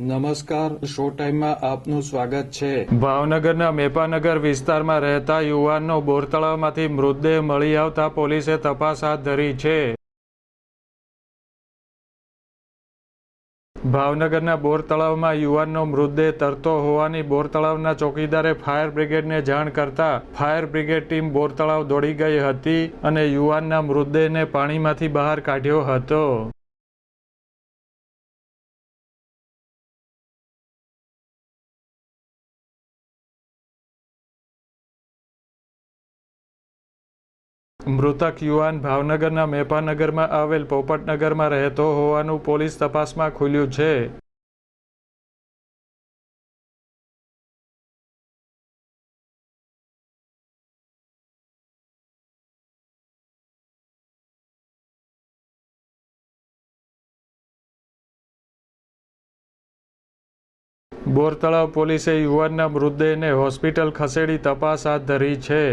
નમસ્કાર શો ટાઈમમાં આપનું સ્વાગત છે. ભાવનગરના મેપાનગર વિસ્તારમાં રહેતા યુવાનનો બોરતળાવમાંથી મૃતદેહ મળી આવતા પોલીસે તપાસ હાથ ધરી છે. ભાવનગરના બોર તળાવમાં યુવાનનો મૃતદેહ તરતો હોવાની બોર તળાવના ચોકીદારે ફાયર બ્રિગેડને જાણ કરતા ફાયર બ્રિગેડ ટીમ બોર તળાવ દોડી ગઈ હતી અને યુવાનના મૃતદેહને પાણીમાંથી બહાર કાઢ્યો હતો. મૃતક યુવાન ભાવનગરના મેપાનગરમાં આવેલ પોપટનગરમાં રહેતો હોવાનું પોલીસ તપાસમાં ખુલ્યું છે. બોરતળાવ પોલીસે યુવાનના મૃતદેહને હોસ્પિટલ ખસેડી તપાસ હાથ ધરી છે.